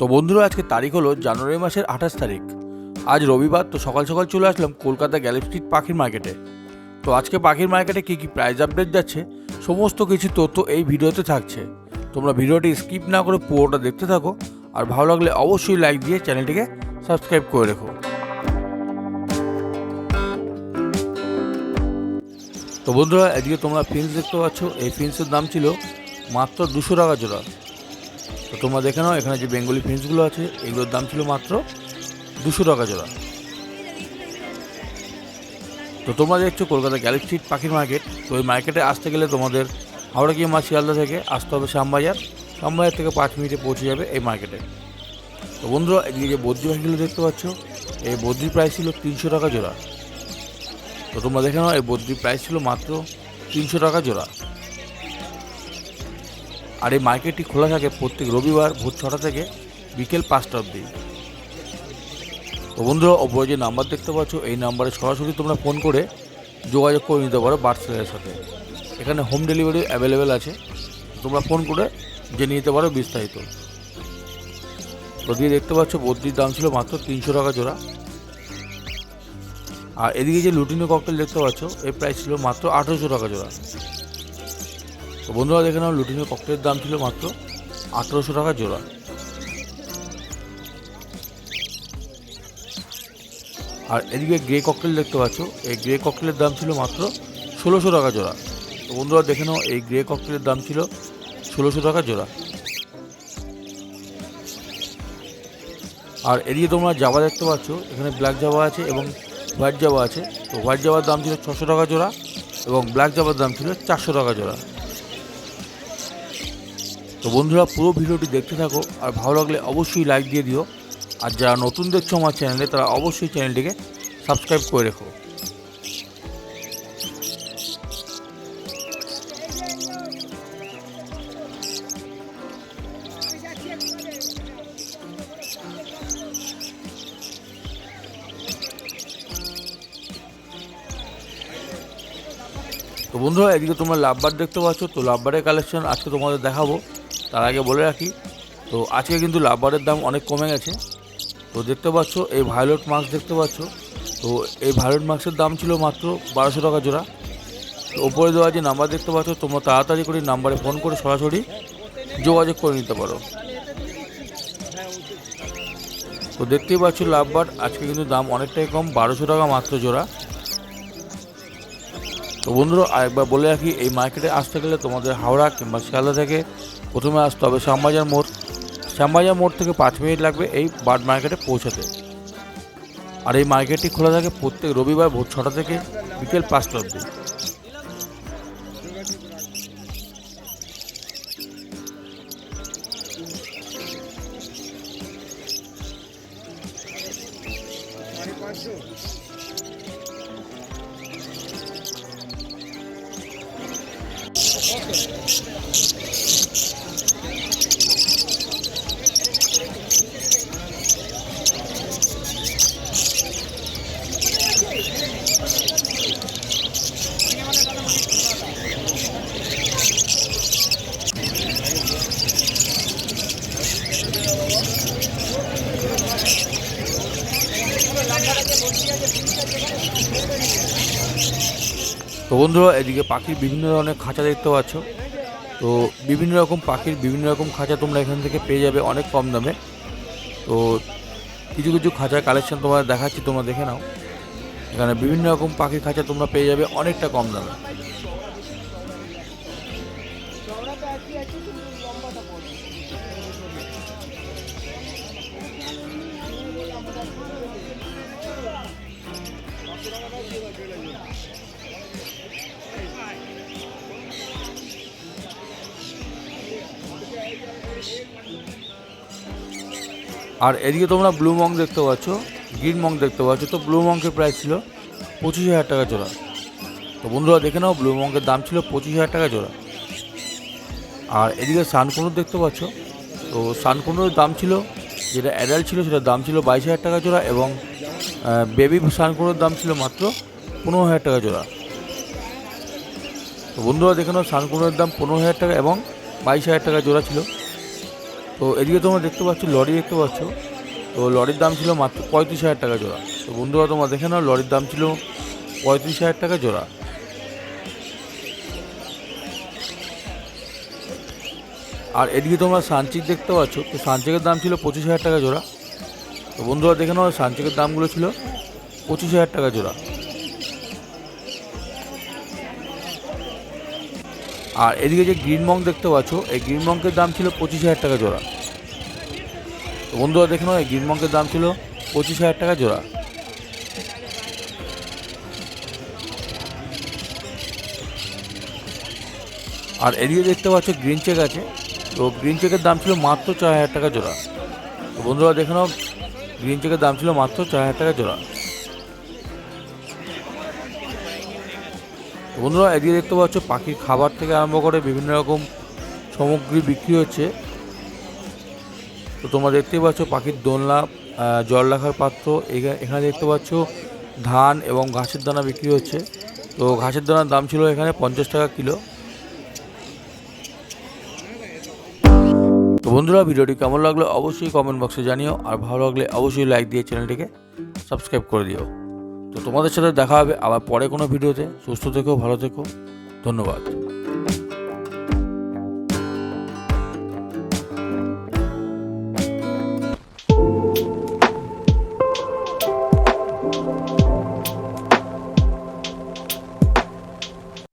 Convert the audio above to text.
তো বন্ধুরা, আজকে তারিখ হলো জানুয়ারি মাসের আঠাশ তারিখ। আজ রবিবার, তো সকাল সকাল চলে আসলাম কলকাতা গ্যালি স্ট্রিট পাখির মার্কেটে। তো আজকে পাখির মার্কেটে কী কী প্রাইস আপডেট যাচ্ছে, সমস্ত কিছু তথ্য এই ভিডিওতে থাকছে। তোমরা ভিডিওটি স্কিপ না করে পুরোটা দেখতে থাকো, আর ভালো লাগলে অবশ্যই লাইক দিয়ে চ্যানেলটিকে সাবস্ক্রাইব করে রেখো। তো বন্ধুরা, এদিকে তোমরা ফিন্স দেখতে পাচ্ছ, এই ফিন্সের দাম ছিল মাত্র দুশো টাকা জোড়া। তো তোমরা দেখে নাও, এখানে যে বেঙ্গলি ফিন্সগুলো আছে, এগুলোর দাম ছিল মাত্র দুশো টাকা জোড়া। তো তোমরা দেখছ কলকাতা গ্যালি স্ট্রিট পাখির মার্কেট। তো ওই মার্কেটে আসতে গেলে তোমাদের হাওড়া গিয়ে মা শিয়ালদা থেকে আসতে হবে শ্যামবাজার। শ্যামবাজার থেকে পাঁচ মিনিটে পৌঁছে যাবে এই মার্কেটে। তো বন্ধুরা, এদিকে যে বদ্রি পাখিগুলো দেখতে পাচ্ছ, এই বদ্রির প্রাইস ছিল তিনশো টাকা জোড়া। তো তোমরা দেখে নাও, এই বদ্রির প্রাইস ছিল মাত্র তিনশো টাকা জোড়া। আর এই মার্কেটটি খোলা থাকে প্রত্যেক রবিবার ভোর ছটা থেকে বিকেল পাঁচটা অবধি। তো বন্ধুরা যে নাম্বার দেখতে পাচ্ছ, এই নাম্বারে সরাসরি তোমরা ফোন করে যোগাযোগ করে নিতে পারো বার্সেলের সাথে। এখানে হোম ডেলিভারি অ্যাভেলেবেল আছে। তোমরা ফোন করে জেনে নিতে পারো বিস্তারিত। তো দিয়ে দেখতে পাচ্ছ, বদ্রির দাম ছিল মাত্র তিনশো টাকা জোড়া। আর এদিকে যে লুটিনো ককটেল দেখতে পাচ্ছ, এর প্রাইস ছিল মাত্র আঠেরোশো টাকা জোড়া। তো বন্ধুরা, দেখে নাও, লুটিনো ককটেলের দাম ছিল মাত্র আঠেরোশো টাকা জোড়া। আর এদিকে গ্রে ককটেল দেখতে পাচ্ছ, এই গ্রে ককটেলের দাম ছিল মাত্র ষোলোশো টাকা জোড়া। তো বন্ধুরা, দেখে নাও, এই গ্রে ককটেলের দাম ছিল ষোলোশো টাকা জোড়া। আর এদিকে তোমরা জাবা দেখতে পাচ্ছ, এখানে ব্ল্যাক জাবা আছে এবং হোয়াইট জাবা আছে। তো হোয়াইট জাবার দাম ছিল ছশো টাকা জোড়া এবং ব্ল্যাক জাবার দাম ছিল চারশো টাকা জোড়া। তো বন্ধুরা, পুরো ভিডিওটি দেখতে থাকো আর ভালো লাগলে অবশ্যই লাইক দিয়ে দিও। আর যারা নতুন দেখছ আমার চ্যানেলে তারা অবশ্যই চ্যানেলটিকে সাবস্ক্রাইব করে রেখো। তো বন্ধুরা, এদিকে তোমরা লাভবার দেখতে পাচ্ছ, তো লাভবারের কালেকশন আজকে তোমাদের দেখাবো। তার আগে বলে রাখি, তো আজকে কিন্তু লাভবারের দাম অনেক কমে গেছে। তো দেখতে পাচ্ছ, এই ভায়োলেট মাস্ক দেখতে পাচ্ছ, তো এই ভায়োলেট মাস্কের দাম ছিল মাত্র বারোশো টাকা জোড়া। তো ওপরে দেওয়া যে নাম্বার দেখতে পাচ্ছ, তোমরা তাড়াতাড়ি করে নাম্বারে ফোন করে সরাসরি যোগাযোগ করে নিতে পারো। তো দেখতেই পাচ্ছ, লাভবার আজকে কিন্তু দাম অনেকটাই কম, বারোশো টাকা মাত্র জোড়া। তো বন্ধুরা, আরেকবার বলে রাখি, এই মার্কেটে আসতে গেলে তোমাদের হাওড়া কিংবা শিয়ালদা থেকে প্রথমে আসতে হবে শ্যামবাজার মোড়। শ্যামবাজার মোড় থেকে পাঁচ মিনিট লাগবে এই বার্ড মার্কেটে পৌঁছাতে। আর এই মার্কেটটি খোলা থাকে প্রত্যেক রবিবার ভোর ছটা থেকে বিকেল পাঁচটা অবধি। তো বন্ধুরা, এদিকে পাখির বিভিন্ন ধরনের খাঁচা দেখতে পাচ্ছ। তো বিভিন্ন রকম পাখির বিভিন্ন রকম খাঁচা তোমরা এখান থেকে পেয়ে যাবে অনেক কম দামে। তো কিছু কিছু খাঁচার কালেকশন তোমাদের দেখাচ্ছি, তোমরা দেখে নাও। এখানে বিভিন্ন রকম পাখির খাঁচা তোমরা পেয়ে যাবে অনেকটা কম দামে। আর এদিকে তোমরা ব্লু মং দেখতে পাচ্ছ গ্রিন মং দেখতে পাচ্ছ, তো ব্লু মঙ্কের প্রাইস ছিল পঁচিশ হাজার টাকা জোড়া। তো বন্ধুরা, দেখে নাও ব্লু মঙ্কের দাম ছিল পঁচিশ হাজার টাকা জোড়া। আর এদিকে সানকুনুর দেখতে পাচ্ছ, তো সানকুনুরের দাম ছিল, যেটা অ্যাডাল্ট ছিল, সেটার দাম ছিল বাইশ হাজার টাকা জোড়া এবং বেবি সানকুনুরের দাম ছিল মাত্র পনেরো হাজার টাকা জোড়া। তো বন্ধুরা, দেখে নাও সানকুনুরের দাম পনেরো হাজার টাকা এবং বাইশ হাজার টাকা জোড়া ছিল। তো এদিকে তোমরা দেখতে পাচ্ছ, লরি দেখতে পাচ্ছ। তো লরির দাম ছিল মাত্র পঁয়ত্রিশ হাজার টাকা জোড়া। তো বন্ধুরা, তোমরা দেখে নাও, লরির দাম ছিল পঁয়ত্রিশ হাজার টাকা জোড়া। আর এদিকে তোমরা সানচিক দেখতে পাচ্ছ, তো সানচিকের দাম ছিল পঁচিশ হাজার টাকা জোড়া। তো বন্ধুরা, দেখে নাও, সানচিকের দামগুলো ছিল পঁচিশ হাজার টাকা জোড়া। আর এদিকে যে গ্রিন মং দেখতে পাচ্ছ, এই গ্রিন মঙ্কের দাম ছিল পঁচিশ হাজার টাকা জোড়া। তো বন্ধুরা, দেখে নাও, এই গ্রিন মঙ্কের দাম ছিল পঁচিশ হাজার টাকা জোড়া। আর এদিকে দেখতে পাচ্ছ, গ্রিন চেক আছে। তো গ্রিন চেকের দাম ছিল মাত্র চার হাজার টাকা জোড়া। তো বন্ধুরা, দেখে নাও, গ্রিন চেকের দাম ছিল মাত্র চার হাজার টাকা জোড়া। বন্ধুরা, এদিকে দেখতে পাচ্ছ, পাখির খাবার থেকে আরম্ভ করে বিভিন্ন রকম সামগ্রী বিক্রি হচ্ছে। তো তোমরা দেখতেই পাচ্ছ, পাখির দোলনা জল রাখার পাত্র এখানে দেখতে পাচ্ছ, ধান এবং ঘাসের দানা বিক্রি হচ্ছে। তো ঘাসের দানার দাম ছিল এখানে পঞ্চাশ টাকা কিলো। তো বন্ধুরা, ভিডিওটি কেমন লাগল অবশ্যই কমেন্ট বক্সে জানিও, আর ভালো লাগলে অবশ্যই লাইক দিয়ে চ্যানেলটিকে সাবস্ক্রাইব করে দিও। তো তোমাদের সাথে দেখা হবে আবার পরে কোনো ভিডিওতে। সুস্থ থেকো ভালো থেকো। ধন্যবাদ।